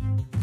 Thank you.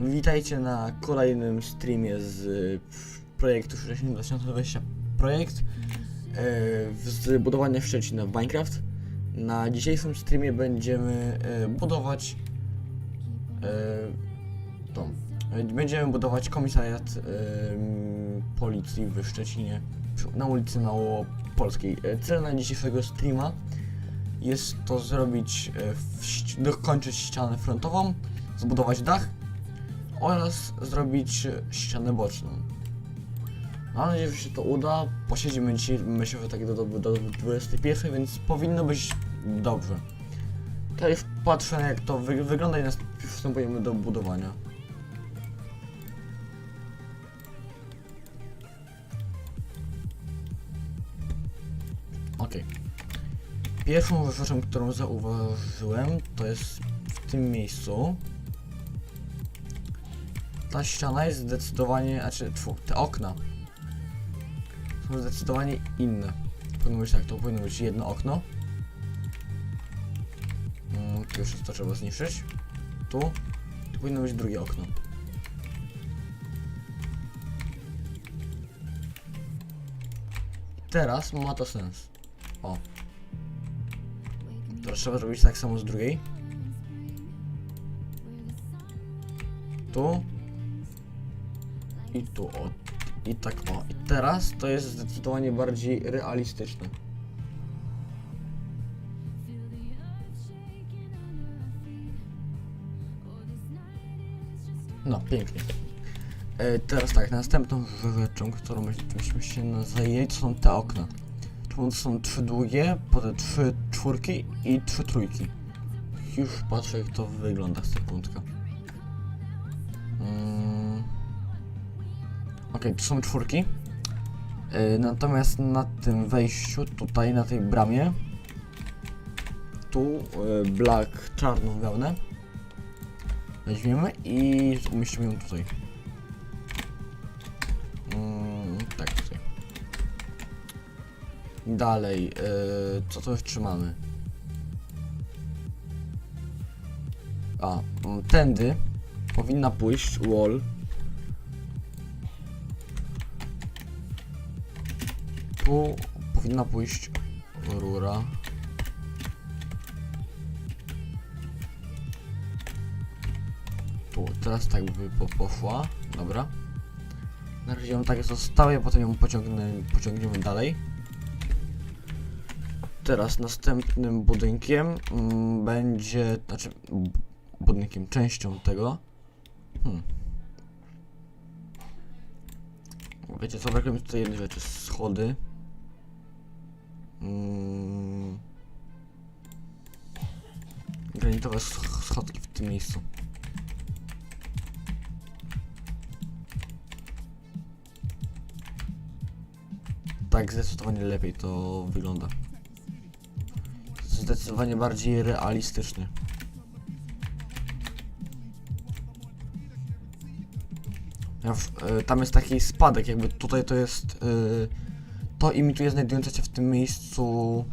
Witajcie na kolejnym streamie z y, projektu Szczecin 2020 Projekt y, z budowania w Szczecinie w Minecraft. Na dzisiejszym streamie będziemy y, budować E, Będziemy budować komisariat policji w Szczecinie na ulicy Małopolskiej. E, Celem dzisiejszego streama jest to zrobić, dokończyć ścianę frontową, zbudować dach oraz zrobić ścianę boczną. Mam nadzieję, że się to uda. Posiedzimy dzisiaj, myślę, że tak do, do, do 21, więc powinno być dobrze. Już patrzę jak to wy, wygląda i przystępujemy do budowania. Okej. Pierwszą rzeczą, którą zauważyłem, to jest w tym miejscu. Ta ściana jest zdecydowanie, znaczy tfu, te okna są zdecydowanie inne. Powinno być tak, to powinno być jedno okno. Mm, tu już to trzeba zniszczyć. Tu. Tu powinno być drugie okno. Teraz ma to sens. O. Teraz trzeba zrobić tak samo z drugiej. Tu. I tu, o. I tak, o. I teraz to jest zdecydowanie bardziej realistyczne. No, pięknie. E, teraz tak, następną rzeczą, którą myśmy się zajęli, to są te okna. Tu są trzy długie, potem trzy czwórki i trzy trójki. Już patrzę jak to wygląda z sekundka. Mm. Okej, tu są czwórki. E, natomiast na tym wejściu, tutaj na tej bramie, tu e, black, czarną wełnę weźmiemy i umieścimy ją tutaj. Mm, tak, tutaj. Dalej, e, co to jeszcze mamy? A, tędy powinna pójść wall. Tu powinna pójść rura. Tu, teraz tak by po, poszła. Dobra. Na razie ją tak zostawię, potem ją pociągnę, pociągniemy dalej. Teraz następnym budynkiem mm, będzie, znaczy budynkiem, częścią tego. Hmm. Wiecie co, brakuje mi tutaj jednej rzeczy, schody. Mm. Granitowe sch- schodki w tym miejscu. Tak, zdecydowanie lepiej to wygląda. Zdecydowanie bardziej realistyczny. Ja w, e, tam jest taki spadek, jakby tutaj to jest. e, to imituje znajdujące się w tym miejscu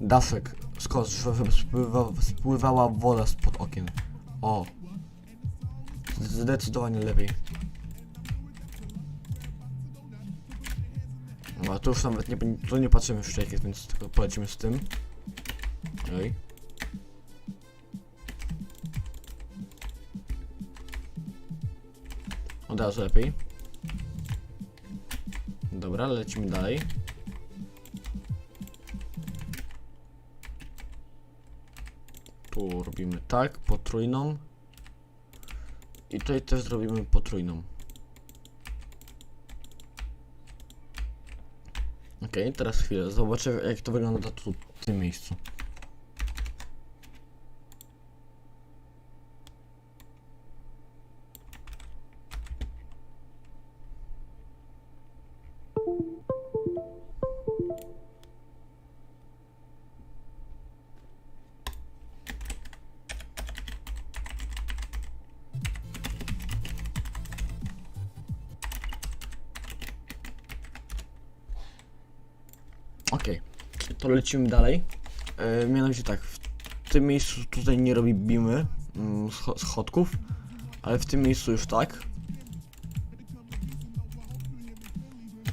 daszek skąd spływa, spływała woda spod okien. O. Zdecydowanie lepiej. No, tu już nawet nie, tu nie patrzymy jak jest, więc tylko polecimy z tym. Oj. Od razu lepiej. Dobra, lecimy dalej. Tu robimy tak, potrójną. I tutaj też zrobimy potrójną. Okej, teraz chwilę, zobaczę jak to wygląda tu w tym miejscu. Lecimy dalej. E, mianowicie tak, w tym miejscu tutaj nie robi bimy mm, scho- schodków, ale w tym miejscu już tak.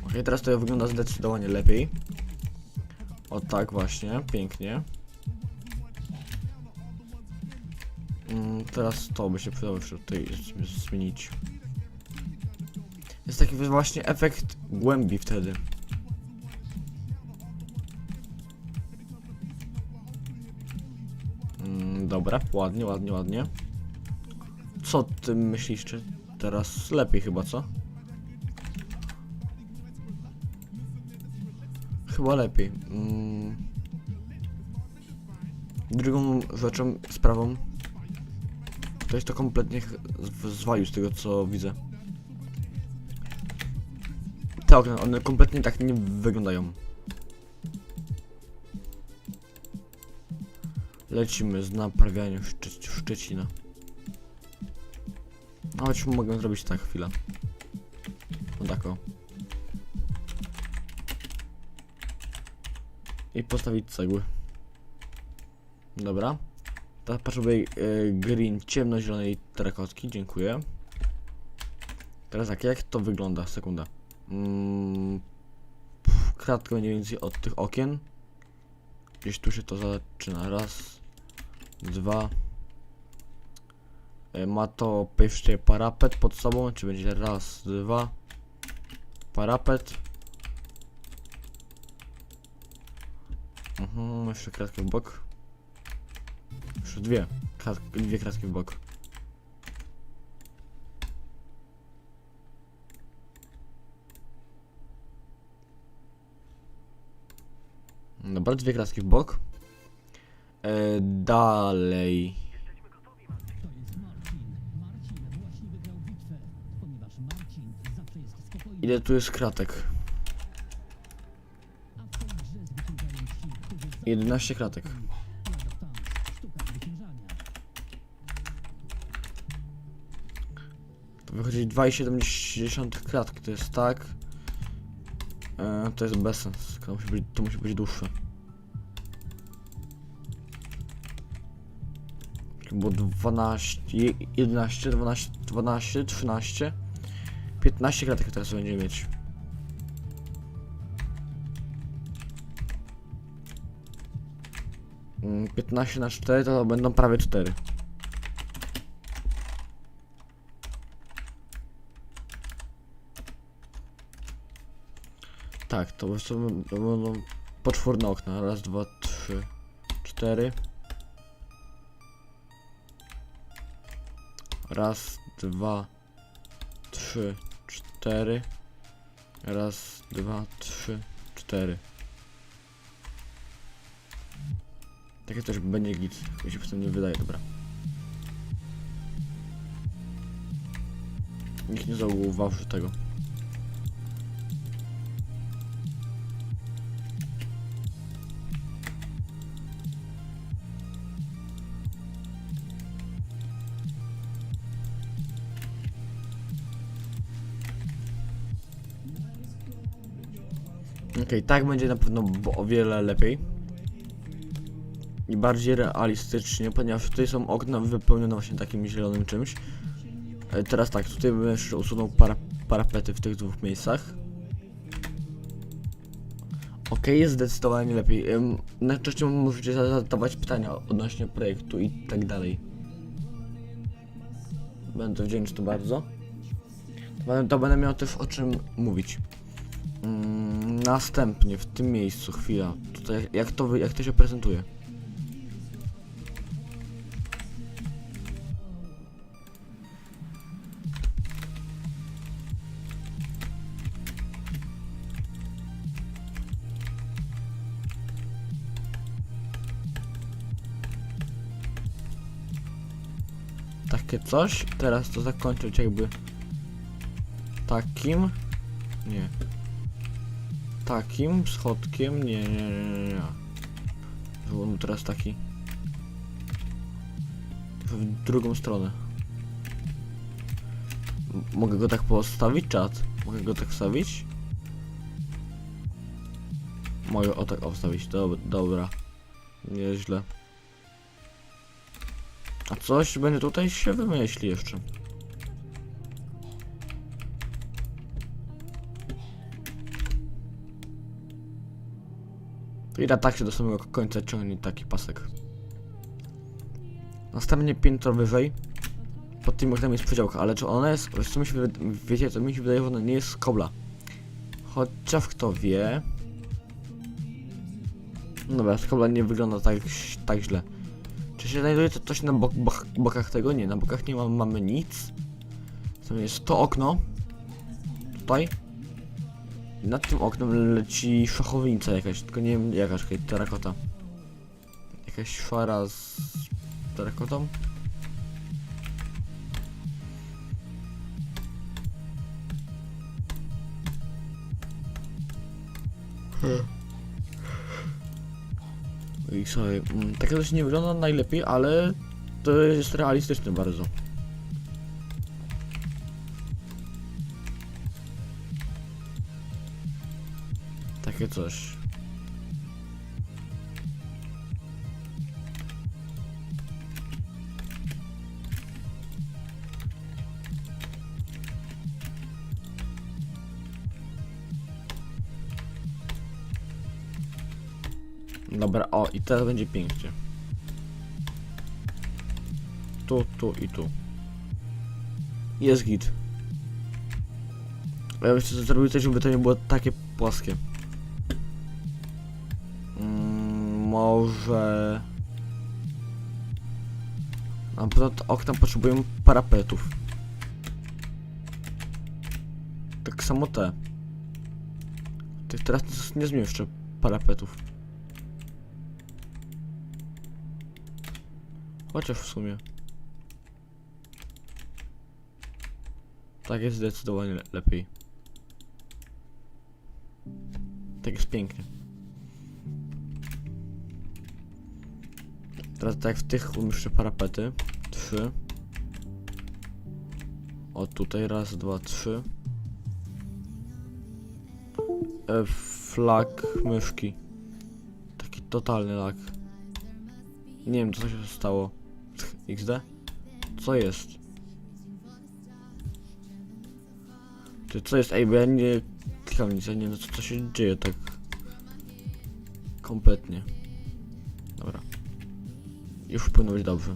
Okej, teraz to wygląda zdecydowanie lepiej. O tak właśnie, pięknie. Mm, teraz to by się przydało jeszcze tutaj zmienić. Jest taki właśnie efekt głębi wtedy. Dobra, ładnie, ładnie, ładnie. Co ty myślisz, czy teraz lepiej chyba, co? Chyba lepiej. Mm. Drugą rzeczą, sprawą Ktoś to kompletnie zwalił z tego co widzę. Te okna, one kompletnie tak nie wyglądają. Lecimy z naprawianiem Szczy Szczecina. Choć mogę zrobić tak chwilę. No tak o. I postawić cegły. Dobra. Teraz potrzebuję e, green ciemnozielonej terakotki, dziękuję. Teraz tak, jak to wygląda? Sekunda. Mm, kratka mniej więcej od tych okien. Gdzieś tu się to zaczyna. Raz, dwa. E, ma to jeszcze parapet pod sobą, czy będzie raz, dwa. Parapet. Mhm, jeszcze kratkę w bok. Jeszcze dwie. Krat, dwie kratki w bok. Dobra, dwie kratki w bok. E, dalej. To jest Marcin. Marcin właśnie wygrał bitwę, ponieważ Marcin zawsze jest Ile tu jest kratek? a w tej grze zwyciężają ci, którzy zawsze 11 kratek. To wychodzi 2,7 kratki, to jest tak. E, to jest bez sens. To musi być, to musi być dłuższe. Było 12, je- 11, 12, 12, 13, 15 kratek teraz będzie mieć. Mm, 15 na 4 to będą prawie 4. Tak, to będą poczwórne okna. Raz, dwa, trzy, cztery. Raz, dwa, trzy, cztery. Raz, dwa, trzy, cztery. Takie też będzie git. Mi się potem nie wydaje, dobra. Nikt nie zauważy tego. Okej, tak będzie na pewno o wiele lepiej. I bardziej realistycznie, ponieważ tutaj są okna wypełnione właśnie takim zielonym czymś. E, teraz tak, tutaj bym jeszcze usunął para, parapety w tych dwóch miejscach. Okej, jest zdecydowanie lepiej. Ym, Najczęściej możecie za- zadawać pytania odnośnie projektu i tak dalej. Będę wdzięczny bardzo. To będę miał też o czym mówić. Mm, następnie, w tym miejscu, chwila. Tutaj, jak- to, jak to się prezentuje? Takie coś. Teraz to zakończyć jakby takim. Nie. Takim schodkiem. Nie, nie, nie, nie. Był teraz taki. W drugą stronę. Mogę go tak postawić, czat? Mogę go tak wstawić? Mogę o tak obstawić, Dob dobra. Nieźle. A coś będzie tutaj się wymyśli jeszcze. I na tak się do samego końca ciągnie taki pasek. Następnie piętro wyżej. Pod tym oknem jest przedziałka, ale czy ona jest, co mi się, wiecie, to mi się wydaje, że ona nie jest z kobla. Chociaż kto wie. No Dobra, z kobla nie wygląda tak, tak źle. Czy się znajduje to coś na bok, bok, bokach tego? Nie, na bokach nie ma, mamy nic. To jest to okno. Tutaj. Nad tym oknem leci szachownica jakaś, tylko nie wiem jakaś, jakaś terakota. Jakaś szara z terakotą. I sobie, mm, takie coś nie wygląda najlepiej, ale to jest realistyczne bardzo. Takie coś. Dobra, o i teraz będzie pięknie. Tu, tu i tu. Jest git. Ja bym jeszcze zrobił coś, żeby to nie było takie płaskie. Może... Na pewno okna potrzebują parapetów. Tak samo te. Tych teraz nie- nie zmieszczę parapetów. Chociaż w sumie. Tak jest zdecydowanie le lepiej. Tak jest pięknie. Teraz tak w tych umieszczę parapety. Trzy. O tutaj raz, dwa, trzy. E, flag myszki. Taki totalny lag. Nie wiem co się stało. XD? Co jest? Ty co jest? Ej, bo ja nie klikam nic, ja nie wiem co, co się dzieje tak. Kompletnie. Dobra. Już powinno być dobrze.